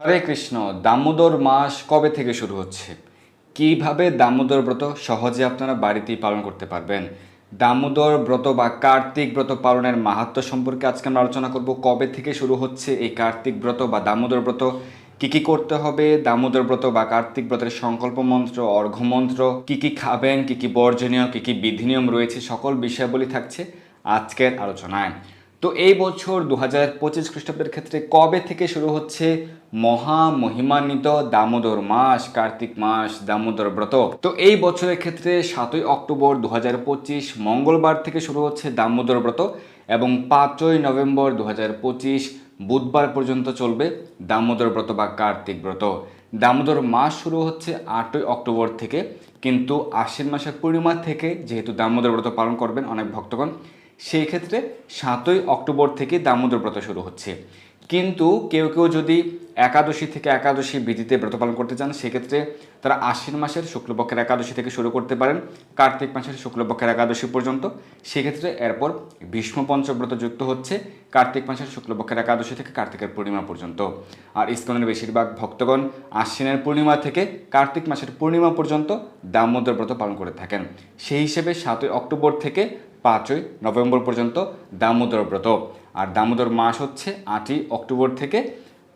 হরে কৃষ্ণ, দামোদর মাস কবে থেকে শুরু হচ্ছে? কীভাবে দামোদর ব্রত সহজে আপনারা বাড়িতেই পালন করতে পারবেন? দামোদর ব্রত বা কার্তিক ব্রত পালনের মাহাত্ম্য সম্পর্কে আজকে আমরা আলোচনা করব। কবে থেকে শুরু হচ্ছে এই কার্তিক ব্রত বা দামোদর ব্রত? কি কি করতে হবে? দামোদর ব্রত বা কার্তিক ব্রতের সংকল্প মন্ত্র অর্ঘ্য মন্ত্র, কি কি খাবেন, কি কি বর্জনীয়, কি কি বিধিনিয়ম রয়েছে, সকল বিষয়াবলী থাকছে আজকের আলোচনায়। তো এই বছর দু হাজার পঁচিশ খ্রিস্টাব্দের ক্ষেত্রে কবে থেকে শুরু হচ্ছে মহা মহিমান্বিত দামোদর মাস, কার্তিক মাস, দামোদর ব্রত? তো এই বছরের ক্ষেত্রে সাতই অক্টোবর দু হাজার পঁচিশ মঙ্গলবার থেকে শুরু হচ্ছে দামোদর ব্রত এবং পাঁচই নভেম্বর দু হাজার পঁচিশ বুধবার পর্যন্ত চলবে দামোদর ব্রত বা কার্তিক ব্রত। দামোদর মাস শুরু হচ্ছে আটই অক্টোবর থেকে, কিন্তু আশ্বিন মাসের পূর্ণিমা থেকে যেহেতু দামোদর ব্রত পালন করবেন অনেক ভক্তগণ সেই ক্ষেত্রে সাতই অক্টোবর থেকে দামোদর ব্রত শুরু হচ্ছে। কিন্তু কেউ কেউ যদি একাদশী থেকে একাদশী বিধিতে ব্রত পালন করতে চান, সেক্ষেত্রে তারা আশ্বিন মাসের শুক্লপক্ষের একাদশী থেকে শুরু করতে পারেন, কার্তিক মাসের শুক্লপক্ষের একাদশী পর্যন্ত। সেক্ষেত্রে এরপর ভীষ্ম পঞ্চব্রত যুক্ত হচ্ছে কার্তিক মাসের শুক্লপক্ষের একাদশী থেকে কার্তিকের পূর্ণিমা পর্যন্ত। আর ইস্কনের বেশিরভাগ ভক্তগণ আশ্বিনের পূর্ণিমা থেকে কার্তিক মাসের পূর্ণিমা পর্যন্ত দামোদর ব্রত পালন করে থাকেন। সেই হিসেবে সাতই অক্টোবর থেকে পাঁচই নভেম্বর পর্যন্ত দামোদর ব্রত। আর দামোদর মাস হচ্ছে আটই অক্টোবর থেকে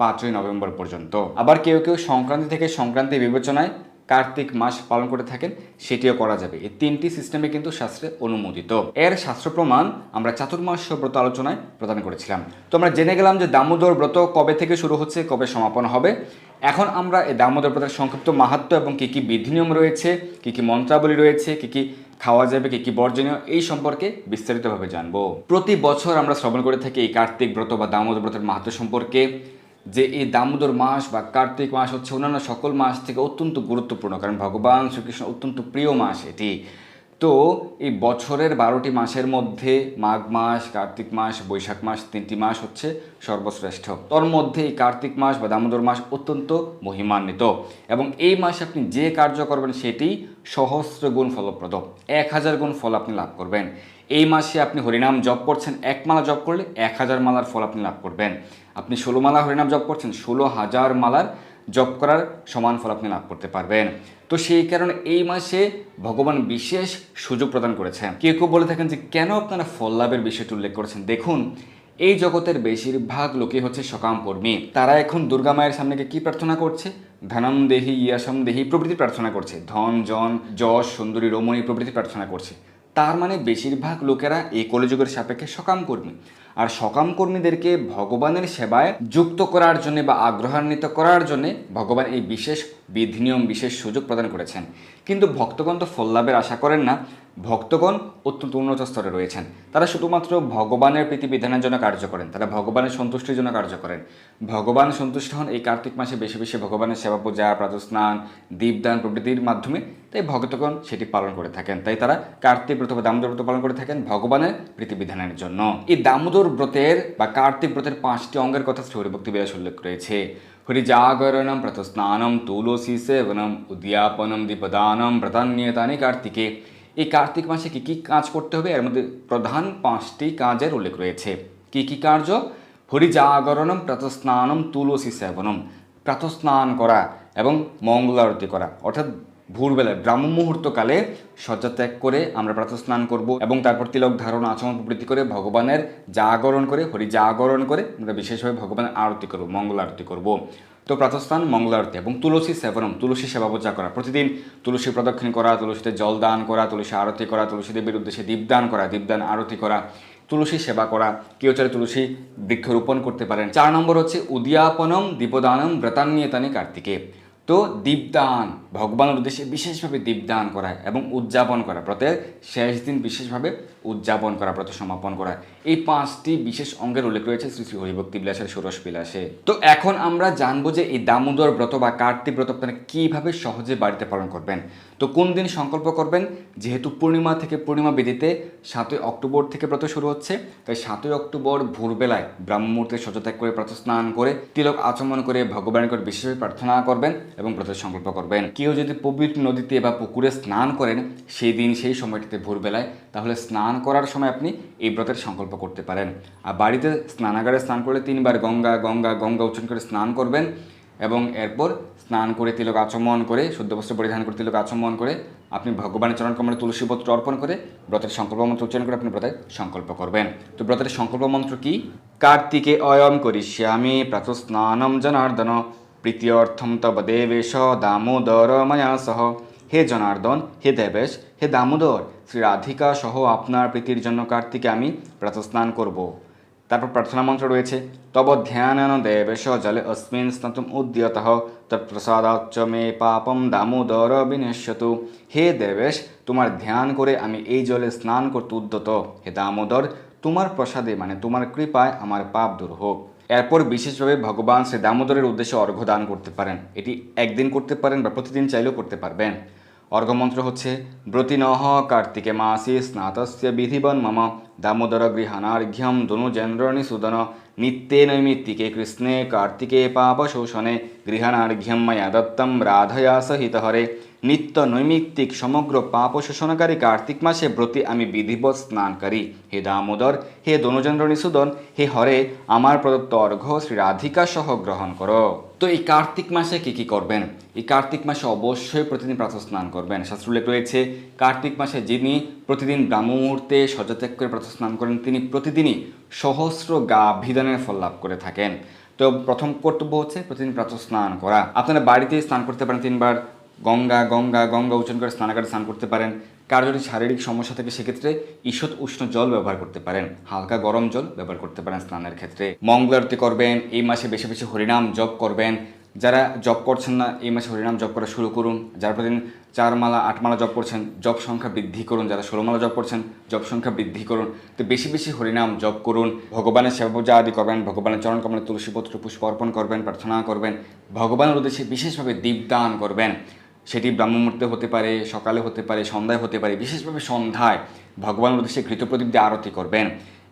পাঁচই নভেম্বর পর্যন্ত। আবার কেউ কেউ সংক্রান্তি থেকে সংক্রান্তি বিবেচনায় কার্তিক মাস পালন করে থাকেন, সেটিও করা যাবে। এই তিনটি সিস্টেমে কিন্তু শাস্ত্রে অনুমোদিত। এর শাস্ত্র প্রমাণ আমরা চাতুর্মাস্য ব্রত আলোচনায় প্রদান করেছিলাম। তো আমরা জেনে গেলাম যে দামোদর ব্রত কবে থেকে শুরু হচ্ছে, কবে সমাপন হবে। এখন আমরা এই দামোদর ব্রতের সংক্ষিপ্ত মাহাত্ম্য এবং কী কী বিধি নিয়ম রয়েছে, কী কী মন্ত্রাবলী রয়েছে, কী কী খাওয়া যাবে, কি কি বর্জনীয়, এই সম্পর্কে বিস্তারিতভাবে জানব। প্রতি বছর আমরা শ্রবণ করে থাকি এই কার্তিক ব্রত বা দামোদর ব্রতের মাহাত্ম সম্পর্কে, যে এই দামোদর মাস বা কার্তিক মাস হচ্ছে অন্যান্য সকল মাস থেকে অত্যন্ত গুরুত্বপূর্ণ, কারণ ভগবান শ্রীকৃষ্ণ অত্যন্ত প্রিয় মাস এটি। তো এই বছরের বারোটি মাসের মধ্যে মাঘ মাস, কার্তিক মাস, বৈশাখ মাস তিনটি মাস হচ্ছে সর্বশ্রেষ্ঠ। তোর মধ্যে এই কার্তিক মাস বা দামোদর মাস অত্যন্ত মহিমান্বিত এবং এই মাসে আপনি যে কার্য করবেন সেটি সহস্র গুণ ফলপ্রদ। এক হাজার গুণ ফল আপনি লাভ করবেন। এই মাসে আপনি হরিনাম জপ করছেন, এক মালা জপ করলে এক হাজার মালার ফল আপনি লাভ করবেন। আপনি ষোলো মালা হরিনাম জপ করছেন, ষোলো হাজার মালার জপ করার সমান ফল আপনি লাভ করতে পারবেন। তো সেই কারণে এই মাসে ভগবান বিশেষ সুযোগ প্রদান করেছেন। কেউ কেউ বলে থাকেন যে, কেন আপনারা ফল লাভের বিষয়টি উল্লেখ করেছেন? দেখুন, এই জগতের বেশিরভাগ লোকই হচ্ছে সকাম কর্মী। তারা এখন দুর্গা মায়ের সামনে কি প্রার্থনা করছে? ধনম দেহি ইয়াসম দেহি প্রভৃতি প্রার্থনা করছে। ধন, জন, যশ, সুন্দরী, রমণী প্রভৃতি প্রার্থনা করছে। তার মানে বেশিরভাগ লোকেরা এই কলিযুগের সাপেক্ষে সকাম কর্মী আর সকাম কর্মীদেরকে ভগবানের সেবায় যুক্ত করার জন্য বা আগ্রহান্বিত করার জন্য ভগবান এই বিশেষ বিধিনিয়ম, বিশেষ সুযোগ প্রদান করেছেন। কিন্তু ভক্তগণ তো ফল লাভের আশা করেন না ভক্তগণ অত্যন্ত উন্নত স্তরে রয়েছেন। তারা শুধুমাত্র ভগবানের প্রীতি বিধানের জন্য কার্য করেন, তারা ভগবানের সন্তুষ্টির জন্য কার্য করেন। ভগবান সন্তুষ্ট হন এই কার্তিক মাসে বেশি বেশি ভগবানের সেবা পূজা, প্রাতস্নান, দীপদান প্রভৃতির মাধ্যমে, তাই ভক্তগণ সেটি পালন করে থাকেন। তাই তারা কার্তিক ব্রত বা দামোদর ব্রত পালন করে থাকেন ভগবানের প্রীতিবিধানের জন্য। এই দামোদর ব্রতের বা কার্তিক ব্রতের পাঁচটি অঙ্গের কথা শ্রী হরিভক্তি বিলাস উল্লেখ রয়েছে হরিজাগরণম প্রতস্নানম তুলসী সেবনম উদ্যাপনম দীপদানম ব্রতান্যতানি কার্তিকে। এই কার্তিক মাসে কী কী কাজ করতে হবে? এর মধ্যে প্রধান পাঁচটি কাজের উল্লেখ রয়েছে। কী কী কার্য? হরিজাগরণম, প্রাতস্নানম, তুলসী সেবনম। প্রাতস্নান করা এবং মঙ্গলারতি করা। অর্থাৎ ভোরবেলায় ব্রাহ্ম মুহূর্তকালে শয্যা ত্যাগ করে আমরা প্রাতস্নান করব এবং তারপর তিলক ধারণ আচরণ প্রবৃত্তি করে ভগবানের জাগরণ করে, হরি জাগরণ করে, আমরা বিশেষভাবে ভগবানের আরতি করব, মঙ্গল আরতি করব। তো প্রাতস্থান মঙ্গল আরতি এবং তুলসী সেবনম, তুলসী সেবা পূজা করা। প্রতিদিন তুলসী প্রদক্ষিণ করা, তুলসীতে জল দান করা, তুলসী আরতি করা, তুলসী দেবীর উদ্দেশ্যে দীপদান করা দীপদান আরতি করা, তুলসী সেবা করা। কেউ চাইলে তুলসী বৃক্ষ রোপণ করতে পারেন। চার নম্বর হচ্ছে উদ্যাপনম, দীপদানম, ব্রতান্যতানি কার্তিকে। তো দীপদান ভগবানের উদ্দেশ্যে বিশেষভাবে দীপদান করা এবং উদযাপন করা। প্রত্যেক শেষ দিন বিশেষভাবে উদযাপন করা ব্রত সমাপন করা। এই পাঁচটি বিশেষ অঙ্গের উল্লেখ রয়েছে শ্রী শ্রী হরিভক্তি বিলাসের ষোড়শ বিলাসে। তো এখন আমরা জানব যে এই দামোদর ব্রত বা কার্তিক ব্রত আপনারা কীভাবে সহজে বাড়িতে পালন করবেন? তো কোন দিন সংকল্প করবেন? যেহেতু পূর্ণিমা থেকে পূর্ণিমা বিধিতে সাতই অক্টোবর থেকে ব্রত শুরু হচ্ছে, তাই সাতই অক্টোবর ভোরবেলায় ব্রাহ্ম মুহূর্তে করে ব্রত স্নান করে তিলক আচমন করে ভগবানের করে বিশেষভাবে প্রার্থনা করবেন এবং ব্রতের সংকল্প করবেন। কেউ যদি পবিত্র নদীতে বা পুকুরে স্নান করেন, সেই দিন, সেই সময়টিতে ভোরবেলায়, তাহলে স্নান করার সময় আপনি এই ব্রতের সংকল্প করতে পারেন। আর বাড়িতে স্নানাগারে স্নান করলে তিনবার গঙ্গা গঙ্গা গঙ্গা উচ্চারণ করে স্নান করবেন এবং এরপর স্নান করে তিলক আচমন করে, শুদ্ধ বস্ত্র পরিধান করে তিলক আচমন করে, আপনি ভগবানের চরণ কমলে তুলসী পত্র অর্পণ করে ব্রতের সংকল্প মন্ত্র উচ্চারণ করে আপনি ব্রতের সংকল্প করবেন। তো ব্রতের সংকল্প মন্ত্র কি? কার্তিকে অয়ম করিষ্যামি প্রাতঃস্নানম জনার্দন, প্রীত্যর্থম তব দেবেশ দামোদর মায়া সহ। হে জনার্দন, হে দেবেশ, হে দামোদর শ্রী রাধিকা সহ আপনার প্রীতির জন্য কার্তিকে আমি প্রাতঃস্নান করব। তারপর প্রার্থনা মন্ত্র রয়েছে, তব ধ্যানান দেবেশ জলে অস্মিন স্নাতুম উদ্যত তৎপ্রসাদাচ্চ মে পাপম দামোদর বিনশ্যতু। হে দেবেশ, তোমার ধ্যান করে আমি এই জলে স্নান করতে উদ্যত। হে দামোদর, তোমার প্রসাদে মানে তোমার কৃপায় আমার পাপ দূর হোক। এরপর বিশেষভাবে ভগবান শ্রী দামোদরের উদ্দেশ্যে অর্ঘ্য দান করতে পারেন। এটি একদিন করতে পারেন বা প্রতিদিন চাইলেও করতে পারবেন। অর্ঘ্যমন্ত্র হচ্ছে, ব্রতিনহ কার্তিকে মাসি স্নাতস্য বিধিবন মম, দামোদর গৃহানার্ঘ্যম ধনুজেন্দ্রণি সুদন, নিত্যে নৈমিত্তিকে কৃষ্ণে কার্তিকে পাপ শোষণে গৃহানার্ঘ্যম ময়া দত্তম রাধয়া সহিত হরে। নিত্য নৈমিত্তিক সমগ্র পাপ শোষণকারী কার্তিক মাসে ব্রতি আমি বিধিবৎ স্নানকারী হে দামোদর, হে দনুচন্দ্র নিষুদন হে হরে, আমার প্রদত্ত অর্ঘ্য শ্রী রাধিকা সহ গ্রহণ করো। তো এই কার্তিক মাসে কি কি করবেন? এই কার্তিক মাসে অবশ্যই প্রতিদিন প্রাতঃ স্নান করবেন। শাস্ত্রলেখ রয়েছে, কার্তিক মাসে যিনি প্রতিদিন ব্রাহ্ম মুহূর্তে সজাত্যাগ করে প্রাতঃ স্নান করেন, তিনি প্রতিদিনই সহস্র গাভিদানের ফল লাভ করে থাকেন। তো প্রথম কর্তব্য হচ্ছে প্রতিদিন প্রাতঃ স্নান করা। আপনারা বাড়িতে স্নান করতে পারেন তিনবার গঙ্গা গঙ্গা গঙ্গা উচ্চারণ করে স্নানাগারে স্নান করতে পারেন। কার যদি শারীরিক সমস্যা থাকে সেক্ষেত্রে ঈষৎ উষ্ণ জল ব্যবহার করতে পারেন। হালকা গরম জল ব্যবহার করতে পারেন স্নানের ক্ষেত্রে। মঙ্গলারতি করবেন, এই মাসে বেশি বেশি হরিনাম জপ করবেন। যারা জব করছেন না, এই মাসে হরিনাম জপ করা শুরু করুন। যারা প্রতিদিন চার মালা, আট মালা জপ করছেন, জপ সংখ্যা বৃদ্ধি করুন। যারা ষোলো মালা জপ করছেন, জপ সংখ্যা বৃদ্ধি করুন। তো বেশি বেশি হরিনাম জপ করুন। ভগবানের সেবা পূজা আদি করবেন, ভগবানের চরণ কমলে তুলসীপত্র পুষ্প অর্পণ করবেন, প্রার্থনা করবেন। ভগবানের উদ্দেশ্যে বিশেষভাবে দীপদান করবেন। সেটি ব্রাহ্মমূর্তে হতে পারে, সকালে হতে পারে, সন্ধ্যায় হতে পারে, বিশেষভাবে সন্ধ্যায় ভগবানের উদ্দেশ্যে ঘৃতপ্রদীপ দিয়ে আরতি করবেন।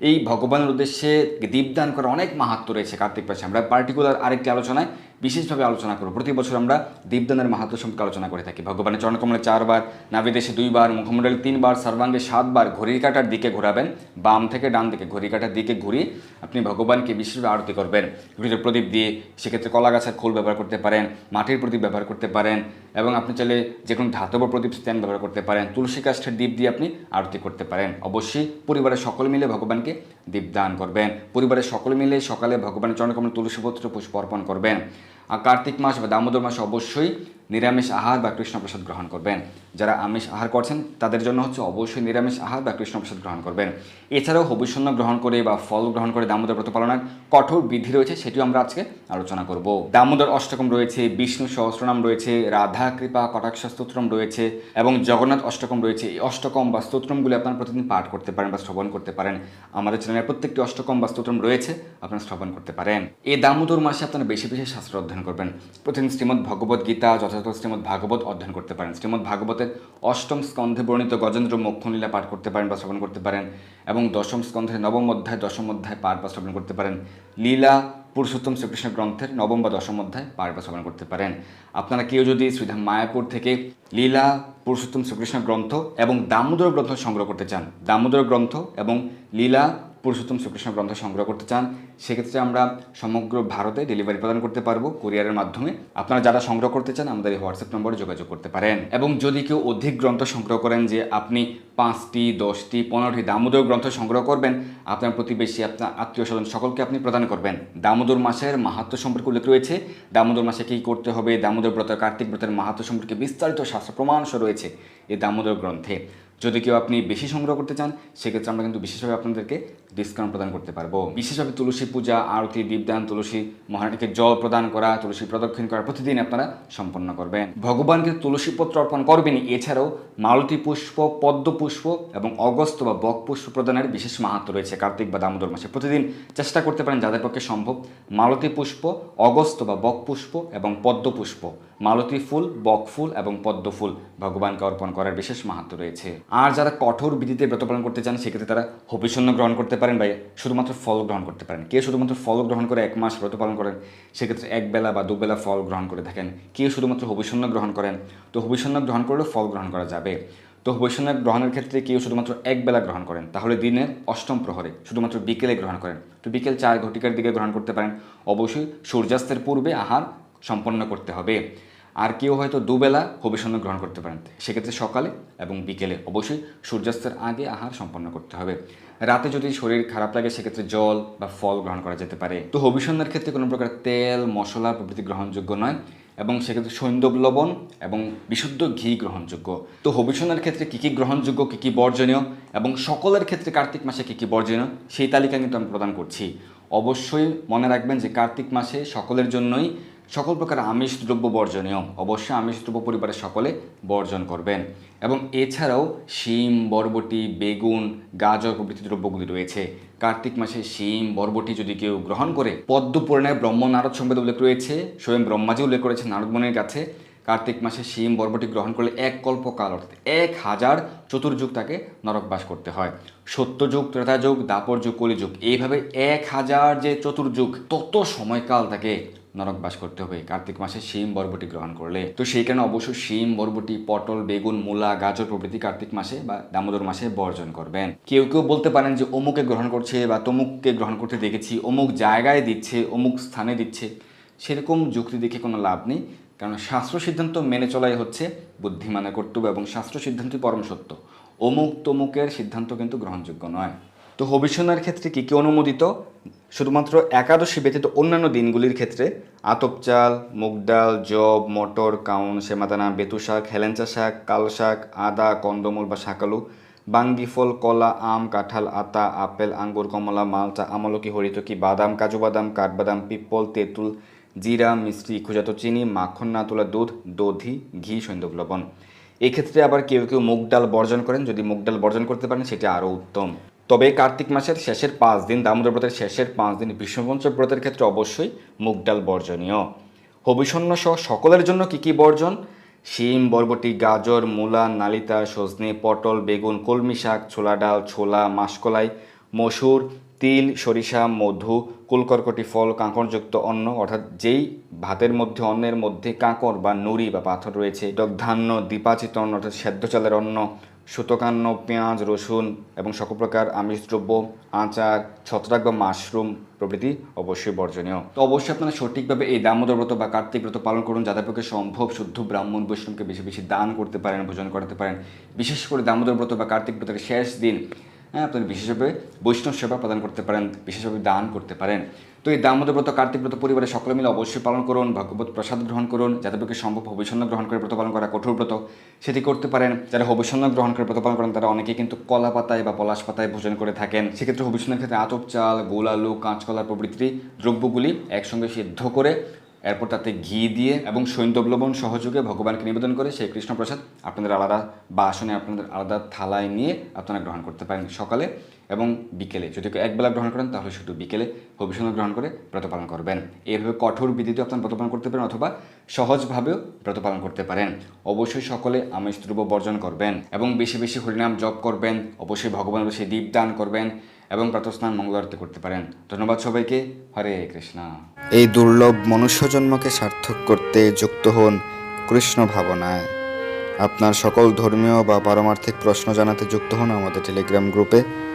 এই ভগবানের উদ্দেশ্যে দীপদান করার অনেক মাহাত্ম রয়েছে কার্তিক পাশে আমরা পার্টিকুলার আরেকটি আলোচনায় বিশেষভাবে আলোচনা করব। প্রতি বছর আমরা দীপদানের মাহাত্ম সম্পর্কে আলোচনা করে থাকি। ভগবানের চরণকমলে চারবার, নাভিদেশে দুইবার, মুখমণ্ডলে তিনবার, সর্বাঙ্গে সাতবার ঘড়ির কাটার দিকে ঘোরাবেন। বাম থেকে ডান দিকে ঘড়ি কাটার দিকে ঘুরিয়ে আপনি ভগবানকে বিশেষভাবে আরতি করবেন। ঘৃত প্রদীপ দিয়ে সেক্ষেত্রে কলা গাছের খোল ব্যবহার করতে পারেন, মাটির প্রদীপ ব্যবহার করতে পারেন এবং আপনি চাইলে যে কোনো ধাতব প্রদীপ স্ট্যান্ড ব্যবহার করতে পারেন। তুলসী কাষ্ঠের দ্বীপ দিয়ে আপনি আরতি করতে পারেন। অবশ্যই পরিবারের সকল মিলে ভগবানকে দীপদান করবেন। পরিবারের সকল মিলে সকালে ভগবানের চরণকমল তুলসীপত্র পুষ্প অর্পণ করবেন। কার্তিক মাস বা দামোদর মাস অবশ্যই নিরামিষ আহার বা কৃষ্ণপ্রসাদ গ্রহণ করবেন। যারা আমিষ আহার করছেন, তাদের জন্য হচ্ছে অবশ্যই নিরামিষ আহার বা কৃষ্ণপ্রসাদ গ্রহণ করবেন। এছাড়াও হবিষণ্য গ্রহণ করে বা ফল গ্রহণ করে দামোদর ব্রত পালনের কঠোর বিধি রয়েছে, সেটিও আমরা আজকে আলোচনা করব। দামোদর অষ্টকম রয়েছে, বিষ্ণু সহস্রনাম রয়েছে, রাধা কৃপা কটাক্ষ স্তোত্রম রয়েছে, এবং জগন্নাথ অষ্টকম রয়েছে। এই অষ্টকম বা স্তোত্রমগুলি আপনারা প্রতিদিন পাঠ করতে পারেন বা শ্রবণ করতে পারেন। আমাদের চ্যানেলের প্রত্যেকটি অষ্টকম বা স্তোত্রম রয়েছে, আপনারা শ্রবণ করতে পারেন। এই দামোদর মাসে আপনারা বেশি বেশি শাস্ত্র অধ্যয়ন করবেন। প্রতিদিন শ্রীমদ্ ভগবত গীতা যথাযথ শ্রীমদ্ ভাগবত অধ্যয়ন করতে পারেন। শ্রীমদ্ ভাগবতের অষ্টম স্কন্ধে বর্ণিত গজেন্দ্র মোক্ষলীলা পাঠ করতে পারেন বা শ্রবণ করতে পারেন এবং দশম স্কন্ধে নবম অধ্যায়, দশম অধ্যায় পাঠ বা শ্রবণ করতে পারেন। লীলা, পুরুষোত্তম শ্রীকৃষ্ণ গ্রন্থের নবম বা দশম অধ্যায় পাঠ বা শ্রবণ করতে পারেন। আপনারা কেউ যদি শ্রীধাম মায়াপুর থেকে লীলা, পুরুষোত্তম শ্রীকৃষ্ণ গ্রন্থ এবং দামোদর গ্রন্থ সংগ্রহ করতে চান, দামোদর গ্রন্থ এবং লীলা পুরুষোত্তম শ্রীকৃষ্ণ গ্রন্থ সংগ্রহ করতে চান, সেক্ষেত্রে আমরা সমগ্র ভারতে ডেলিভারি প্রদান করতে পারব কুরিয়ারের মাধ্যমে। আপনারা যারা সংগ্রহ করতে চান, আমাদের এই হোয়াটসঅ্যাপ নম্বরে যোগাযোগ করতে পারেন। এবং যদি কেউ অধিক গ্রন্থ সংগ্রহ করেন যে আপনি পাঁচটি, দশটি, পনেরোটি দামোদর গ্রন্থ সংগ্রহ করবেন, আপনার প্রতিবেশী, আপনার আত্মীয় স্বজন সকলকে আপনি প্রদান করবেন। দামোদর মাসের মাহাত্ম সম্পর্কে উল্লেখ রয়েছে। দামোদর মাসে কী করতে হবে? দামোদর ব্রত, কার্তিক ব্রতের মাহাত্ম সম্পর্কে বিস্তারিত শাস্ত্র প্রমাণস রয়েছে এই দামোদর গ্রন্থে। যদি কেউ আপনি বেশি সংগ্রহ করতে চান, সেক্ষেত্রে আমরা কিন্তু বিশেষভাবে আপনাদেরকে ডিসকাউন্ট প্রদান করতে পারব। বিশেষভাবে তুলসী পূজা, আরতি, দীপদান, তুলসী মহারানীকে জল প্রদান করা, তুলসী প্রদক্ষিণ করা প্রতিদিন আপনারা সম্পন্ন করবেন। ভগবানকে তুলসী পত্র অর্পণ করবেনই এছাড়াও মালতী পুষ্প পদ্ম পুষ্প এবং অগস্ত বা বক পুষ্প প্রদানের বিশেষ মাহাত্ম রয়েছে কার্তিক বা দামোদর মাসে। প্রতিদিন চেষ্টা করতে পারেন যাদের পক্ষে সম্ভব মালতী পুষ্প অগস্ত বা বক পুষ্প এবং পদ্ম পুষ্প মালতী ফুল, বক ফুল এবং পদ্ম ফুল ভগবানকে অর্পণ করার বিশেষ মাহাত্ম রয়েছে। আর যারা কঠোর বিধিতে ব্রত পালন করতে চান, সেক্ষেত্রে তারা হবিষণ্য গ্রহণ করতে পারেন বা শুধুমাত্র ফল গ্রহণ করতে পারেন। কেউ শুধুমাত্র ফল গ্রহণ করে এক মাস ব্রত পালন করেন, সেক্ষেত্রে এক বেলা বা দুবেলা ফল গ্রহণ করে থাকেন। কেউ শুধুমাত্র হবিষণ্য গ্রহণ করেন, তো হবিষণ্য গ্রহণ করলেও ফল গ্রহণ করা যাবে। তো বৈষ্ণব গ্রহণের ক্ষেত্রে কেউ শুধুমাত্র এক বেলা গ্রহণ করেন, তাহলে দিনের অষ্টম প্রহরে শুধুমাত্র বিকেলে গ্রহণ করেন। তো বিকেল চার ঘটিকার দিকে গ্রহণ করতে পারেন। অবশ্যই সূর্যাস্তের পূর্বে আহার সম্পন্ন করতে হবে। আর কেউ হয়তো দুবেলা হবিষণ্য গ্রহণ করতে পারেন। সেক্ষেত্রে সকালে এবং বিকেলে অবশ্যই সূর্যাস্তের আগে আহার সম্পন্ন করতে হবে। রাতে যদি শরীর খারাপ লাগে, সেক্ষেত্রে জল বা ফল গ্রহণ করা যেতে পারে। তো হবিষণ্যের ক্ষেত্রে কোনো প্রকার তেল, মশলা প্রভৃতি গ্রহণযোগ্য নয় এবং সেক্ষেত্রে সৈন্দব লবণ এবং বিশুদ্ধ ঘি গ্রহণযোগ্য। তো হবিষণের ক্ষেত্রে কী কী গ্রহণযোগ্য, কী কী বর্জনীয় এবং সকলের ক্ষেত্রে কার্তিক মাসে কী কী বর্জনীয় সেই তালিকা কিন্তু আমি প্রদান করছি। অবশ্যই মনে রাখবেন যে কার্তিক মাসে সকলের জন্যই সকল প্রকার আমিষ দ্রব্য বর্জনীয়। অবশ্যই আমিষ দ্রব্য পরিবারের সকলে বর্জন করবেন। এবং এছাড়াও শিম, বরবটি, বেগুন, গাজর প্রভৃতি দ্রব্যগুলি রয়েছে। কার্তিক মাসে শিম, বরবটি যদি কেউ গ্রহণ করে পদ্ম ব্রহ্ম নারদ সম্বেদ উল্লেখ রয়েছে। স্বয়ং ব্রহ্মাজি উল্লেখ করেছেন নারদমণির কাছে। কার্তিক মাসে শিম, বরবটি গ্রহণ করলে এক কল্পকাল, অর্থাৎ এক হাজার চতুর্যুগ তাকে নরকবাস করতে হয়। সত্যযুগ, ত্রেতাযুগ দাপর যুগ কলিযুগ, এইভাবে এক হাজার যে চতুর্যুগ, তত সময়কাল তাকে নরক বাস করতে হবে। কার্তিক মাসে শিম বরবটি গ্রহণ করলে। তো সেই কারণে অবশ্যই শিম, বরবটি, পটল, বেগুন, মূলা, গাজর প্রভৃতি কার্তিক মাসে বা দামোদর মাসে বর্জন করবেন। কেউ কেউ বলতে পারেন যে অমুকে গ্রহণ করছে বা তমুককে গ্রহণ করতে দেখেছি, অমুক জায়গায় দিচ্ছে, অমুক স্থানে দিচ্ছে। সেরকম যুক্তি দেখে কোনো লাভ নেই। কারণ শাস্ত্র সিদ্ধান্ত মেনে চলাই হচ্ছে বুদ্ধিমানের কর্তব্য এবং শাস্ত্র সিদ্ধান্তই পরম সত্য। অমুক তমুকের সিদ্ধান্ত কিন্তু গ্রহণযোগ্য নয়। তো হবিষ্যণের ক্ষেত্রে কী কী অনুমোদিত? শুধুমাত্র একাদশী ব্যতীত অন্যান্য দিনগুলির ক্ষেত্রে আতপ চাল, মুগ ডাল, জব, মটর, কাউন, সেমাদানা, বেতু শাক, হেলেঞ্চা শাক, কাল শাক, আদা, কন্দমূল বা শাকালু, বাঙ্গি ফল, কলা, আম, কাঁঠাল, আতা, আপেল, আঙ্গুর, কমলা, মালচা, আমলকি হরিতকি বাদাম, কাজু বাদাম, কাঠবাদাম, পিপল, তেঁতুল, জিরা, মিষ্টি খুজাত চিনি, মাখন না তোলা দুধ, দধি, ঘি, সৈন্দব লবণ। এক্ষেত্রে আবার কেউ কেউ মুগ ডাল বর্জন করেন। যদি মুগ ডাল বর্জন করতে পারেন, সেটা আরও উত্তম। তবে কার্তিক মাসের শেষের পাঁচ দিন, দামোদর ব্রতের শেষের পাঁচ দিন বিষ্ণুপঞ্চ ব্রতের ক্ষেত্রে অবশ্যই মুগ ডাল বর্জনীয়। হবিষণ্য সহ সকলের জন্য কী কী বর্জন? শিম, বরবটি, গাজর, মূলা, নালিতা, সজনে, পটল, বেগুন, কলমি শাক, ছোলা ডাল, ছোলা, মাসকলাই, মসুর, তিল, সরিষা, মধু, কুলকর্কটি ফল, কাঁকড়যুক্ত অন্ন, অর্থাৎ যেই ভাতের মধ্যে, অন্নের মধ্যে কাঁকড় বা নুড়ি বা পাথর রয়েছে ধান্য দীপাচিত অন্ন, অর্থাৎ সেদ্ধ চালের অন্ন সুতকান্ন পেঁয়াজ, রসুন এবং সকল প্রকার আমিষ দ্রব্য, আচার, ছত্রাক বা মাশরুম প্রভৃতি অবশ্যই বর্জনীয়। তো অবশ্যই আপনারা সঠিকভাবে এই দামোদর ব্রত বা কার্তিক ব্রত পালন করুন, যাদের পক্ষে সম্ভব শুদ্ধ ব্রাহ্মণ বৈষ্ণবকে বেশি বেশি দান করতে পারেন, ভোজন করাতে পারেন। বিশেষ করে দামোদর ব্রত বা কার্তিক ব্রতের শেষ দিন হ্যাঁ আপনি বিশেষভাবে বৈষ্ণব সেবা প্রদান করতে পারেন, বিশেষভাবে দান করতে পারেন। তো এই দামোদর ব্রত, কার্তিক ব্রত পরিবারের সকলে মিলে অবশ্যই পালন করুন ভগবত প্রসাদ গ্রহণ করুন যাদের পক্ষে সম্ভব হবিষণ্য গ্রহণ করে ব্রত পালন করা কঠোর ব্রত সেটি করতে পারেন। যারা হবিষণ্য গ্রহণ করে ব্রত পালন করেন, তারা অনেকেই কিন্তু কলা পাতায় বা পলাশ পাতায় ভোজন করে থাকেন। সেক্ষেত্রে হবিষণ্যের ক্ষেত্রে আতপ চাল গোল আলু কাঁচকলা প্রভৃতি দ্রব্যগুলি একসঙ্গে সিদ্ধ করে এরপর তাতে ঘি দিয়ে এবং সৈন্দব লবণ সহযোগে ভগবানকে নিবেদন করে সেই কৃষ্ণপ্রসাদ আপনাদের আলাদা বাসনে আপনাদের আলাদা থালায় নিয়ে আপনারা গ্রহণ করতে পারেন সকালে। এবং বিকেলে। যদি একবেলা গ্রহণ করেন, তাহলে শুধু বিকেলে হবিষণ্য গ্রহণ করে ব্রত পালন করবেন। এইভাবে কঠোর বিধিতে আপনারা ব্রত পালন করতে পারেন অথবা সহজভাবেও ব্রত পালন করতে পারেন। অবশ্যই সকলে আমিষ দ্রব্য বর্জন করবেন এবং বেশি বেশি হরিনাম জপ করবেন। অবশ্যই ভগবানের বেশি দীপ দান করবেন এবং প্রাতস্নান মঙ্গলারতি করতে পারেন। ধন্যবাদ সবাইকে। হরে কৃষ্ণা। এই দুর্লভ মনুষ্য জন্মকে সার্থক করতে যুক্ত হন কৃষ্ণ ভাবনায়। আপনার সকল ধর্মীয় বা পারমার্থিক প্রশ্ন জানাতে যুক্ত হন আমাদের টেলিগ্রাম গ্রুপে।